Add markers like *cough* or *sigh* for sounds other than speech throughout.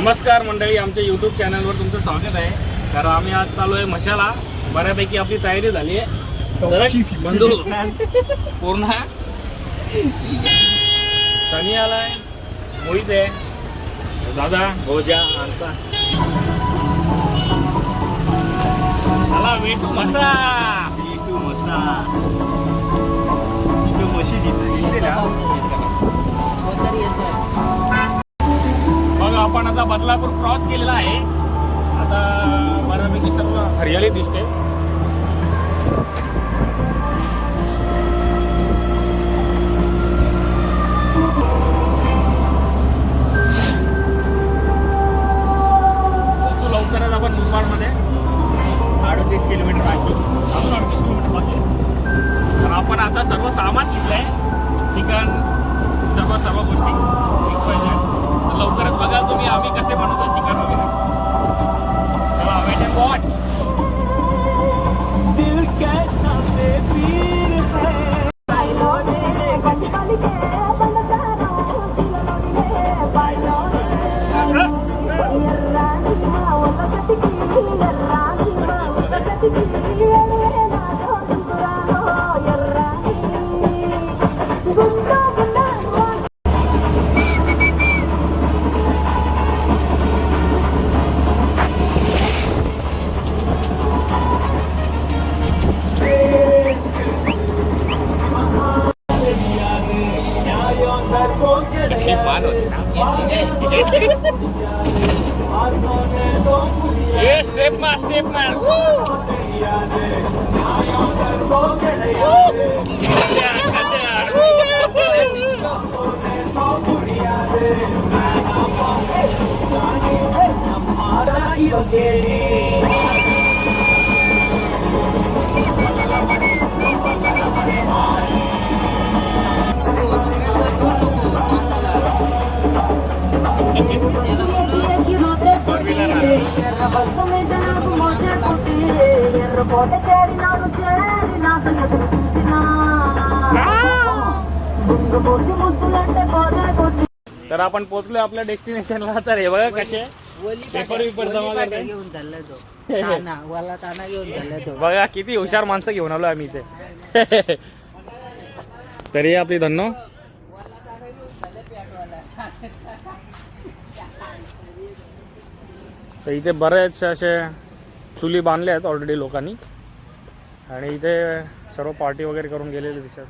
नमस्कार मंडळी आमच्या यूट्यूब चॅनलवर तुमचं स्वागत आहे. तर आम्ही आज चालू आहे मशाला. बऱ्यापैकी आपली तयारी झाली आहे. तर बंधू *laughs* पूर्ण. सनी आलाय. मोहित आहे. दादा भोजा आमचा. चला वेटू मसा. तू मसा. मग आपण आता बदलापूर क्रॉस केलेला आहे. आता बऱ्यापैकी सर्व हरियाली दिसते. लवकरच आपण मुंबईमध्ये अडतीस किलोमीटर बाकी. अजून अडतीस किलोमीटर बाकी तर आपण आता सर्व सामान घेतलंय चिकन सर्व सर्व गोष्टी. बघा तुम्ही आम्ही कसे ఎర్రకోట చేరినాడు చేరినాక ఎదురు చూసినా బుంగబోతి ముద్దులంటే పోతే కొట్టి तर आपण पोहोचलो आपल्या डेस्टिनेशनला तर हे बघा कसे पेपर बिपर जमा करते घेऊन चाललाय तो. ताना वाला ताना घेऊन चाललाय तो. बघा किती हुशार माणसं घेऊन आलो आम्ही इथे. *laughs* तरी आपली धन्नो. तर इथे बरेचसे असे चुली बांधले आहेत ऑलरेडी लोकांनी. आणि इथे सर्व पार्टी वगैरे करून गेलेले दिसत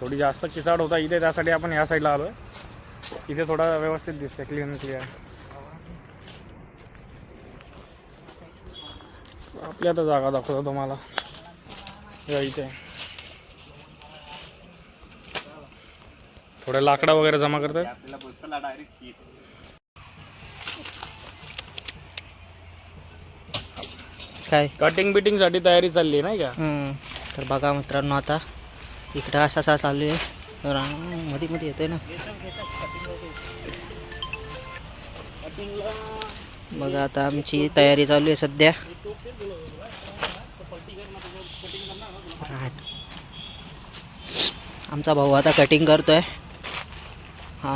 थोडी जास्त किचाड होता इथे त्यासाठी आपण या साईडला आलो आहे इथे थोडा व्यवस्थित दिसते क्लीन क्लिअर आपली आता जागा दाखवतो तुम्हाला. इथे. थोडे लाकडा वगैरे जमा करतात काय? कटिंग बिटिंगसाठी तयारी चालली आहे नाही का? हम्म. तर बघा मित्रांनो आता इकडं असा असा चालू आहे. रांगमध्ये मध्ये येतोय ना. बघा आता आमची तयारी चालू आहे सध्या. आमचा भाऊ आता कटिंग करतोय. हा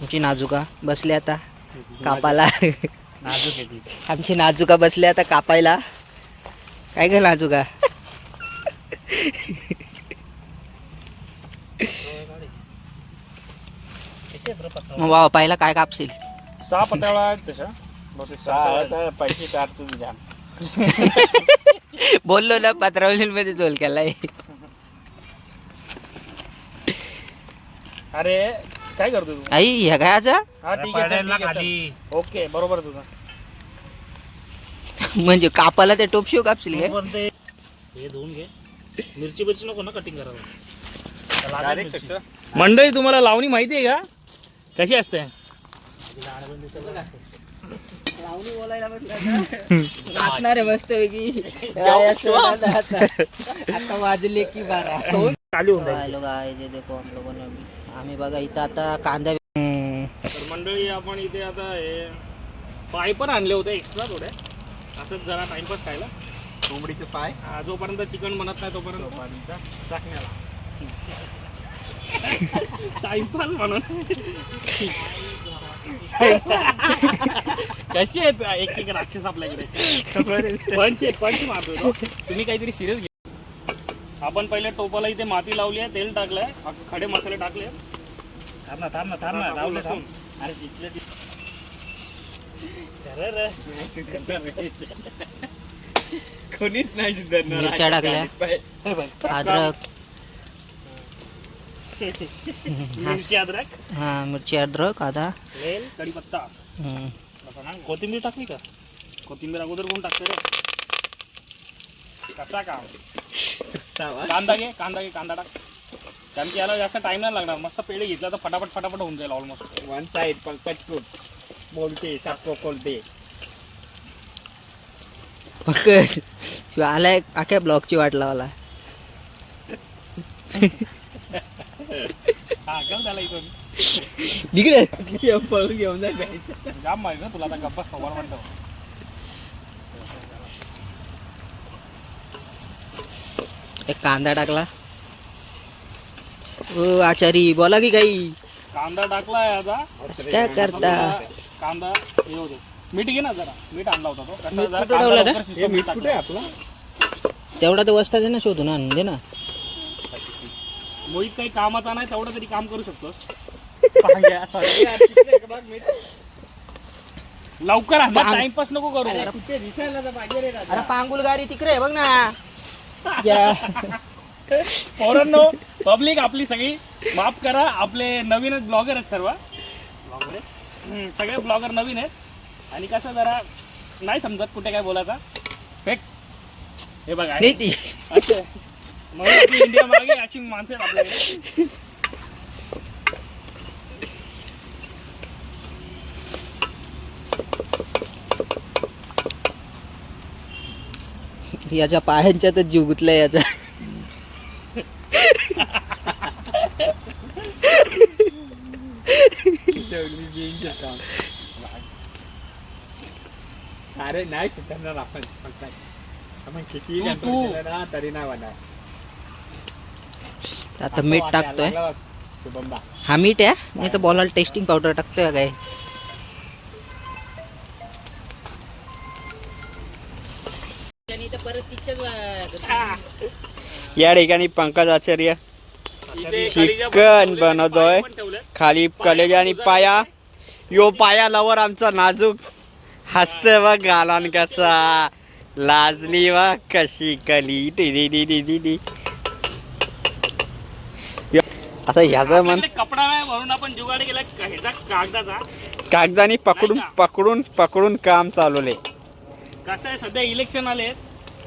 आमची नाजुका बसली आता कापाला आमची नाजुका बसली आता कापायला. काय ग नाजुका? मग बाबा पहिला काय कापशील? सहा पत्याळा आहेत तशा बहुतेक सहा- सहा आहेत. सहा पैसे काढतो तुझ्या *laughs* बोललो ना पत्रावली मध्ये झोल केलाय. अरे काय करतो तू? आई ह्या काय आता हा ठीक आहे चल, ठीक आहे, चल. ओके बरोबर तुझं. *laughs* म्हणजे कापाला ते टोपशिव कापशील काय? हे धुवून घे. मिरची बिरची नको ना कटिंग करायला. मंडळी तुम्हाला लावणी माहिती आहे का? कशी असते? नाचणार आहे मस्त पैकी. आता वाजले की बारा. चालू होऊन जाईल. हॅलो गाय जे देखो हम लोगों ने अभी. आम्ही बघा इथं आता कांदा. तर मंडळी आपण इथे आता हे पाय पण आणले होते एक्स्ट्रा थोडे. असंच जरा टाइमपास खायला. कोंबडीचे पाय. हा, जोपर्यंत चिकन बनत नाही तोपर्यंत. चाकण्याला. टाइमपास म्हणून. कशी आहेत? एक एक राक्षस आपल्याकडे. पंच पंच मारतो. तुम्ही काहीतरी सिरियस घ्या आपण पहिले टोपाला इथे माती लावली आहे तेल टाकलंय खडे मसाले टाकले थांब ना थांब ना थांब ना लसूण. थांब. अरे तिथले ती- *laughs* कोणीच नाही सुधारणार. अद्रक. *laughs* मिरची अद्रक. हा मिरची अद्रक आधा तेल कढीपत्ता. कोथिंबीर टाकली का? कोथिंबीर अगोदर कोण टाकते रे. कसा काम. कांदा घे कांदा घे कांदा टाक. कारण की याला जास्त टाइम नाही लागणार. मस्त पेढे घेतला तर फटाफट फटाफट होऊन जाईल almost one side Pankaj fruit बोलते पंकज ह्यो आलाय अख्या ब्लॉकची वाट लावला *laughs* निघले पळून घेऊन जाय जाम माहिती ना तुला आता गप्पा समोर म्हणतो एक कांदा टाकला ओ आचारी बोला की काही कांदा टाकलाय आता काय करता कांदा हे होतो मीठ घे ना जरा मीठ आणला होता तो कसं मीठ जरा कुठं कांदा ठेवलं? लवकर शिजतो, हे मीठ टाकलं. तेवढा तर वस्ता दे ना शोधून आणून दे ना मोहित काही कामाचा नाही तेवढं तरी काम करू मीठ. लवकर टाइमपास नको करू. अरे पांगुल गाडी तिकडे आहे बघ ना. *laughs* या. पोरांनो पब्लिक आपली सगळी. माफ करा आपले नवीनच ब्लॉगर आहेत सर्व. ब्लॉगर आहेत सगळे ब्लॉगर नवीन आहेत. आणि कसं जरा नाही समजत कुठे काय बोलायचा. फेक. हे बघा. इंडिया मागे अशी माणसं आहेत आपल्याकडे याच्या पायांच्यातच जीव गुतलाय याचा. अरे नाही आपण. आपण किती तरी नाही होणार आता मीठ टाकतोय. हा मीठ आहे. नाही तर बॉलाला टेस्टिंग पावडर टाकतोय काय या ठिकाणी पंकज आचार्य चिकन बनवतोय. खाली कलेजा आणि पाया. यो पाया लवर आमचा नाजूक. हसत बघ गालान कसा. लाजली वा कशी कली. डी दि दी दि दी आता ह्याचा मन आपल्याकडे कपडा नाही म्हणून आपण जुगाड केला ह्याचा कागदाचा. कागदानी पकडून पकडून पकडून काम चालवले. कसं आहे सध्या इलेक्शन आले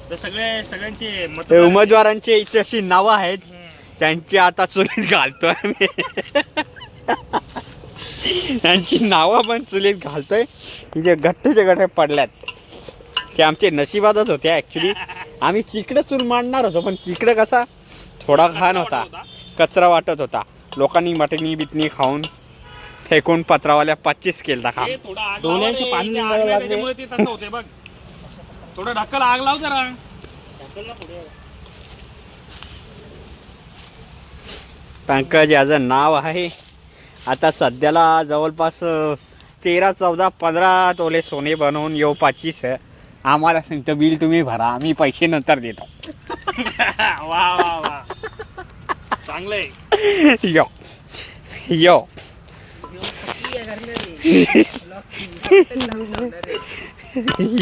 तर सगळे सगळ्यांचे उमेदवारांची इथे अशी नावं आहेत. त्यांची आता चुलीत घालतोय आम्ही त्यांची नावं पण चुलीत घालतोय. की जे गठ्ठे पडल्यात. ते आमचे नशिबातच होते ऍक्च्युली आम्ही चिकडे चूल मांडणार होतो पण चिकडे कसा थोडा घाण होता. कचरा वाटत होता. लोकांनी मटणी बिटणी खाऊन फेकून पत्रावाल्या पच्चीस केलता खा थोडं आग डोळ्यांशी पाणी इथे आग निघायला नाही, लागले. त्याच्यामुळे ते तसं होते बघ. थोडं ढक्कल आग लाव जरा. पंकज याचं नाव आहे. आता सध्याला जवळपास अं, तेरा चौदा पंधरा तोले सोने बनवून येऊ पाचीस आम्हाला सांगतं बिल तुम्ही भरा आम्ही पैसे नंतर देतो. *laughs* वा वा वा. चांगलंय यो. यो.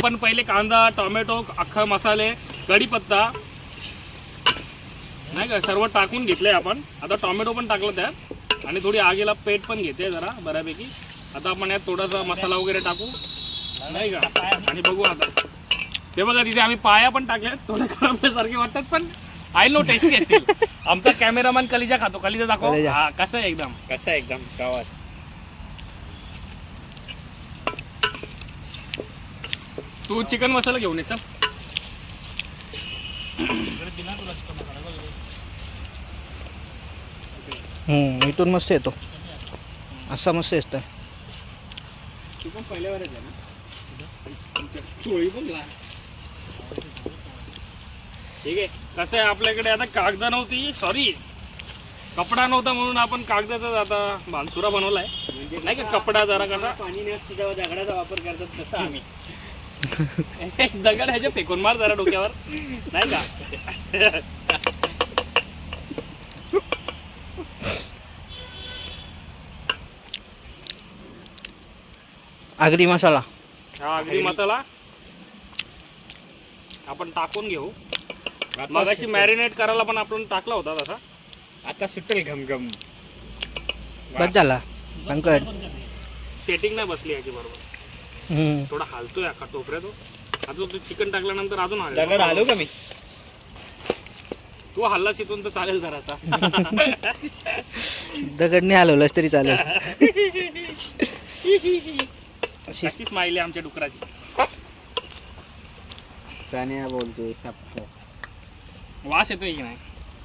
पण पहिले कांदा टोमॅटो अख्खा मसाले कढीपत्ता. नाही का सर्व टाकून घेतलंय आपण. आता टोमॅटो पण टाकलं त्यात. आणि थोडी आगीला पेट पण घेते जरा बऱ्यापैकी. आता आपण यात थोडासा मसाला वगैरे टाकू. नाही का? आणि बघू आता. ते बघा तिथे आम्ही पाया पण टाकल्या थोड्या करपल्यासारखे वाटतात पण. आय नो टेस्टी असतील आमचा कॅमेरामॅन कलिजा खातो. कलिजा दाखव. कलिजा. हा कसं आहे एकदम? कसा एकदम? गावात. तू चिकन मसाला घेऊन ये चल. हम्म इथून मस्त येतो. असा मस्त येतो तू पण पहिल्यावरच आहे ना? चोळी पण लहान. ठीक आहे. कसं आहे आपल्याकडे आता कागद नव्हती. सॉरी कपडा नव्हता म्हणून आपण कागदाचा आता बांसुरा बनवलाय. नाही का कपडा जरा कसा? पाणी नसतं तेव्हा दगडाचा वापर करतात तसं आम्ही. एक दगड ह्याच्या फेकून मार जरा डोक्यावर. नाही का? आगरी मसाला. हा अगदी मसाला. आपण टाकून घेऊ. मगाशी मॅरिनेट करायला पण आपण टाकला होता तसा. आता सुटेल घमघम. बस झाला. पंकज. सेटिंग नाही बसली याची बरोबर. हम्म. थोडा हालतोय अख्खा टोपऱ्या तो आता तो चिकन टाकल्यानंतर अजून हालेल. दगड आलो का मी? तू हल्ला शिकून तर चालेल जरासा. *laughs* दगडने हलवलंच तरी चालेल. अशी स्माईल आहे आमच्या डुकराची. सानिया बोलतोय वास येतोय की नाही?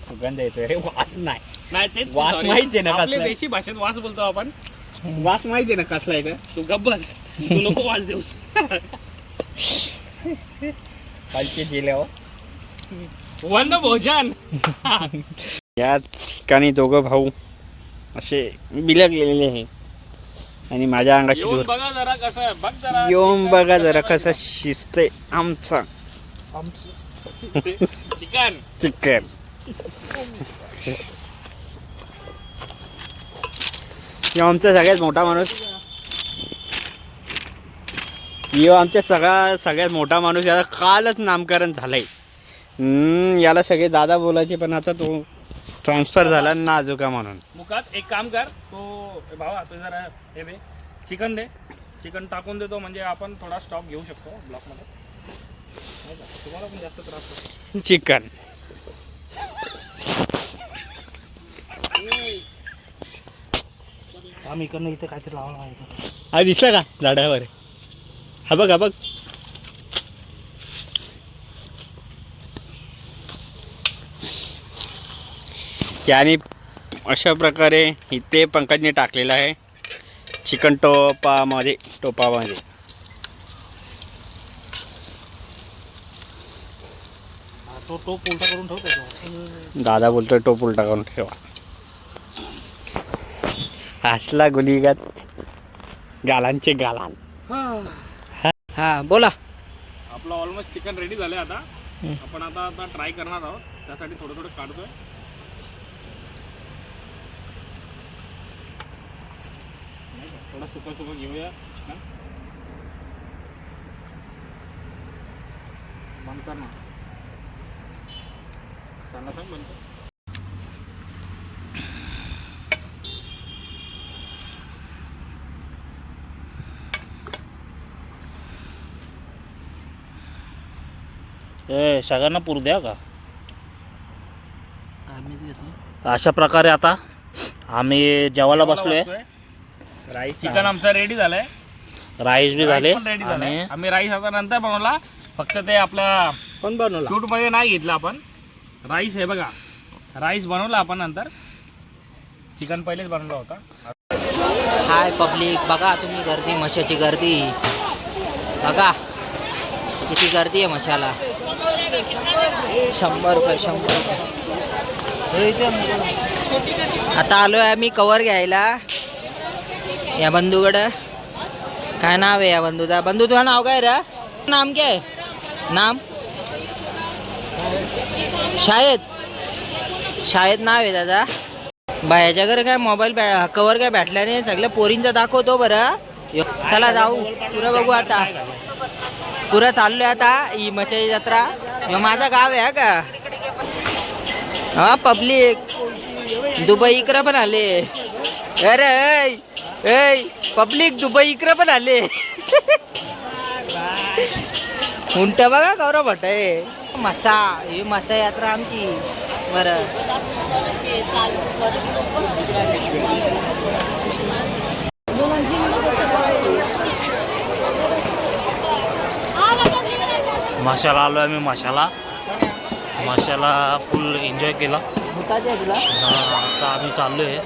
सुगंध येतोय. रे वास नाही. नाही तेच वास sorry. माहिती आहे ना आपल्या कसला? देशी भाषेत वास बोलतो आपण. वास माहिती आहे ना कसला आहे तू? गब्बस तू नको वास देऊस. खालचे जिल्ह्यावर वन भोजन या ठिकाणी दोघं भाऊ असे बिलगलेले आहे. आणि माझ्या अंगाशी येऊन बघा जरा कसं आहे. बघ जरा येऊन बघा जरा. कसं शिजतंय आमचा. चिकन चिकन यो आमचा सगळ्यात मोठा माणूस. यो आमच्या सगळा सगळ्यात मोठा माणूस याला कालच नामकरण झालंय. याला सगळे दादा बोलायचे पण आता तो ट्रान्सफर झाला नाजुका म्हणून. मुकाच एक काम कर तो भावा तू जरा हे दे चिकन दे. चिकन टाकून देतो म्हणजे आपण थोडा स्टॉप घेऊ शकतो ब्लॉकमध्ये चिकन. आम्ही इकडनं इथे काहीतरी लावलं आहे हा दिसला का झाडावर? हा बघ हा बघ. याने अशा प्रकारे इथे पंकजने टाकलेलं आहे. चिकन टोपामध्ये टोपामध्ये. तो टोप उलटा करून ठेवतो दादा बोलतोय टोप उलटा करून ठेवा. हसला गुलीगत. गालांचे गालान. हा. बोला. आपलं ऑलमोस्ट चिकन रेडी झालंय आता. आपण आता आता ट्राय करणार आहोत. त्यासाठी थोडं थोडं काढतोय? थोडं सुकं सुकं घेऊया चिकन बंद कर सांग ए सगळ्यांना पुरू द्या का? अशा प्रकारे आता आम्ही जेवायला बसलोय. राईस चिकन आमचा रेडी झालाय. राईस बी झाले रेडी झालाय. आणि आम्ही राईस आता नंतर बनवला. फक्त ते आपल्या कोण बनवला. शूटमध्ये नाही घेतलं आपण. राईस आहे बघा. राईस बनवला आपण नंतर. चिकन पहिलेच बनवला होता. हाय पब्लिक बघा तुम्ही गर्दी मशाची गर्दी. बघा किती गर्दी आहे मशाला शंभर रुपये शंभर रुपये. आता आलो आहे मी कवर घ्यायला. या बंधूकडं. काय नाव आहे या बंधूचा? बंधू तुझं नाव काय रे? नाम काय? नाम? शाळेत? शाळेत नाव आहे दादा. बायाच्या घरी काय मोबाईल बॅ कवर काय भेटला नाही? सगळ्या पोरींचा दाखवतो बरं. चला जाऊ. पुरं बघू आता. पुरं चाललोय आता ही मशाई जत्रा. ह्यो माझं गाव आहे का? हा पब्लिक दुबई इकडं पण आले. अरे ऐ, ऐ पब्लिक दुबई इकडं पण आले. *laughs* उंट बघा गौरव भट आहे. मसा ही मसा यात्रा आमची. बरं. माशाला आलो आम्ही माशाला. माशाला फुल एन्जॉय केला. आहे आता आम्ही चाललोय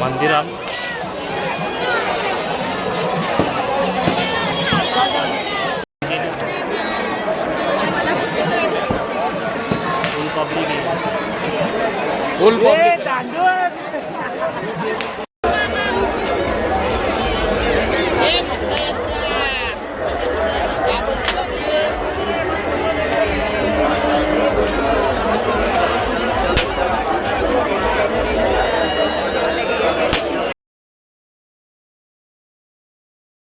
मंदिरात. फुल पब्लिक आहे फुल